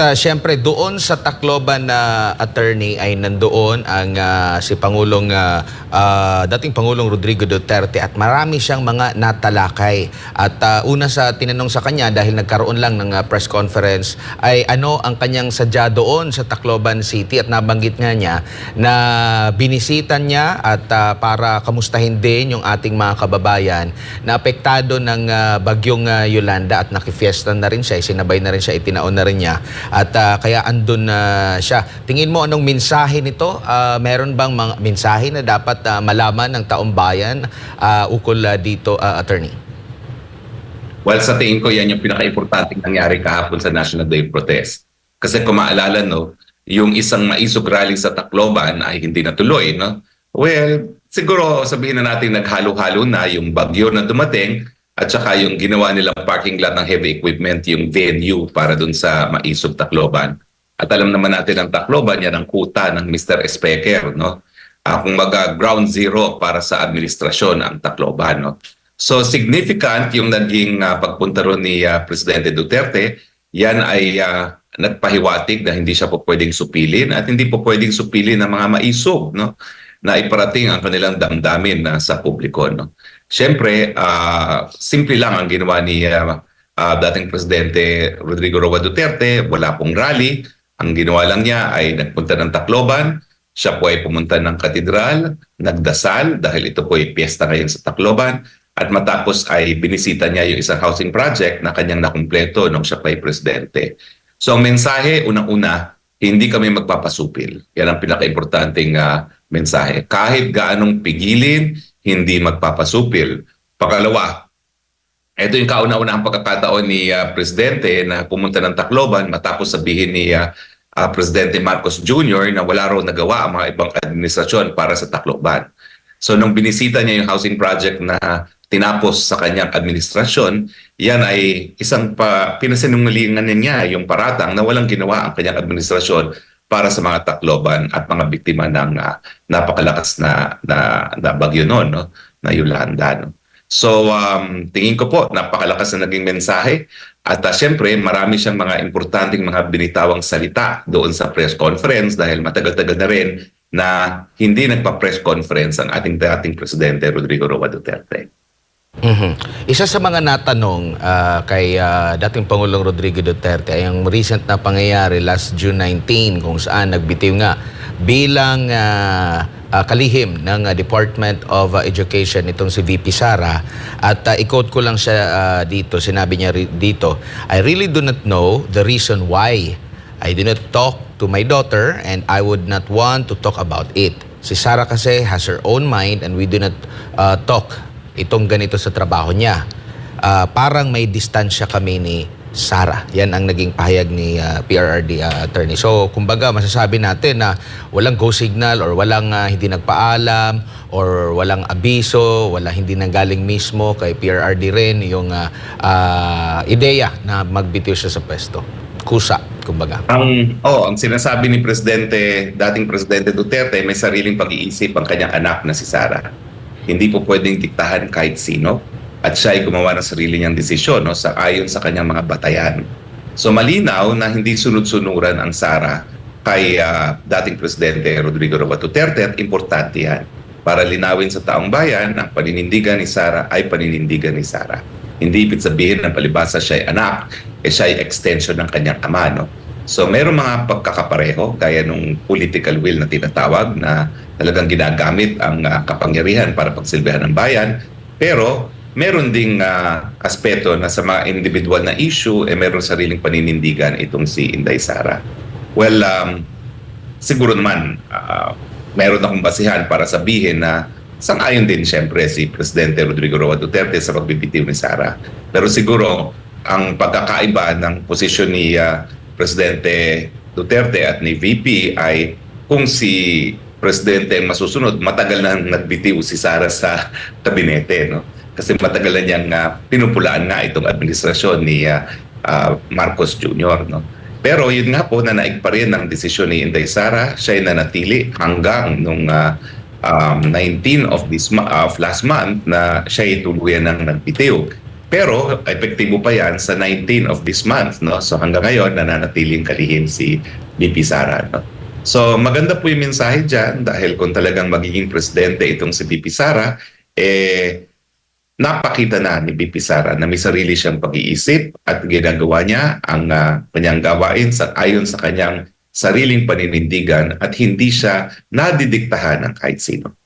uh, syempre doon sa Tacloban na attorney ay nandoon ang ah, si Pangulong ah, ah, dating Pangulong Rodrigo Duterte at marami siyang mga natalakay. At ah, una sa tinanong sa kanya dahil nagkaroon lang ng ah, press conference ay ano ang kanyang sadya doon sa Tacloban City at nabanggit nga niya na binisitan niya at ah, para kamustahin din yung ating mga kababayan na apektado ng ah, bagyong ah, Yolanda at nakifiesta na rin siya, sinabay na rin siya, itinaon na rin niya at ah, kaya andun na siya. Tingin mo anong mensahe nito? Ah, meron bang mga mensahe na dapat ah, malaman ng taong bayan ah, ukol ah, dito, ah, attorney? Well, sa tingin ko yan yung pinaka-importanting nangyari kahapon sa National Day Protest. Kasi kung maalala, no, yung isang maisog rally sa Tacloban ay hindi natuloy, no? Well, siguro sabihin na natin naghalo-halo na yung bagyo na dumating at saka yung ginawa nilang parking lot ng heavy equipment, yung venue para dun sa maisog Tacloban. At alam naman natin ang Tacloban, yan ang kuta ng Mr. Specker, no? Kung maga ground zero para sa administrasyon ang Tacloban, no? So significant yung naging ah, pagpunta ron ni ah, Presidente Duterte. Yan ay ah, nagpahiwatig na hindi siya po pwedeng supilin at hindi po pwedeng supilin ng mga maisog no na iparating ang kanilang damdamin na sa publiko no. Siyempre, ah, simple lang ang ginawa ni ah, ah, dating presidente Rodrigo Roa Duterte, wala pong rally. Ang ginawa lang niya ay nagpunta ng Tacloban, siya po ay pumunta ng katedral, nagdasal dahil ito po ay piyesta ngayon sa Tacloban at matapos ay binisita niya yung isang housing project na kanyang nakumpleto nung siya pa ay presidente. So ang mensahe, unang-una, hindi kami magpapasupil. Yan ang pinaka-importanting ah, mensahe. Kahit gaanong pigilin, hindi magpapasupil. Pangalawa, ito yung kauna-unahang pagkakataon ni ah, Presidente na pumunta ng Tacloban matapos sabihin ni ah, ah, Presidente Marcos Jr. na wala raw nagawa ang mga ibang administrasyon para sa Tacloban. So nung binisita niya yung housing project na tinapos sa kanyang administrasyon, yan ay isang pa, pinasinungalingan niya yung paratang na walang ginawa ang kanyang administrasyon para sa mga Tacloban at mga biktima ng ah, napakalakas na, na, na bagyo noon, no? na Yolanda. No? So um, tingin ko po napakalakas na naging mensahe at uh, syempre marami siyang mga importanteng mga binitawang salita doon sa press conference dahil matagal-tagal na rin na hindi nagpa-press conference ang ating dating presidente Rodrigo Roa Duterte. Mhm. Isa sa mga natanong ah, kay ah, dating Pangulong Rodrigo Duterte ay ang recent na pangyayari last June 19 kung saan nagbitiw nga bilang ah, ah, kalihim ng ah, Department of ah, Education itong si VP Sara at ah, i-quote ko lang siya ah, dito sinabi niya dito I really do not know the reason why I did not talk to my daughter and I would not want to talk about it. Si Sarah kasi has her own mind and we do not uh, talk itong ganito sa trabaho niya. Ah, parang may distansya kami ni Sarah. Yan ang naging pahayag ni ah, PRRD ah, attorney. So, kumbaga, masasabi natin na walang go signal or walang ah, hindi nagpaalam or walang abiso, wala hindi nanggaling mismo kay PRRD rin yung ah, ah, ideya na magbitiw siya sa pwesto. Kusa, kumbaga. Ang oh, ang sinasabi ni presidente, dating presidente Duterte, may sariling pag-iisip ang kanyang anak na si Sara. Hindi po pwedeng diktahan kahit sino at siya ay gumawa ng sarili niyang desisyon no, sa ayon sa kanyang mga batayan. So malinaw na hindi sunod-sunuran ang Sara kay ah, dating presidente Rodrigo Roa Duterte at importante yan para linawin sa taong bayan ang paninindigan ni Sara ay paninindigan ni Sara. Hindi ibig sabihin ng palibasa siya ay anak, eh siya ay extension ng kanyang ama. No? So meron mga pagkakapareho gaya nung political will na tinatawag na talagang ginagamit ang ah, kapangyarihan para pagsilbihan ng bayan. Pero meron ding ah, aspeto na sa mga individual na issue, eh meron sariling paninindigan itong si Inday Sara. Well, um, siguro naman ah, meron akong basihan para sabihin na sang-ayon din siyempre si Presidente Rodrigo Roa Duterte sa pagbibitiw ni Sara. Pero siguro ang pagkakaiba ng posisyon ni ah, Presidente Duterte at ni VP ay kung si Presidente ang masusunod, matagal na nagbitiw si Sara sa kabinete. No? Kasi matagal na niyang ah, pinupulaan nga itong administrasyon ni ah, ah, Marcos Jr. No? Pero yun nga po na naig pa rin ang desisyon ni Inday Sara, siya ay nanatili hanggang nung ah, um, 19 of this ma- of last month na siya ay tuluyan ng nagbitiw. Pero epektibo pa yan sa 19 of this month. No? So hanggang ngayon, nananatiling kalihim si BP Sara. No? So maganda po yung mensahe dyan dahil kung talagang magiging presidente itong si BP Sara, eh, napakita na ni BP na may sarili siyang pag-iisip at ginagawa niya ang ah, kanyang gawain sa, ayon sa kanyang sariling paninindigan at hindi siya nadidiktahan ng kahit sino.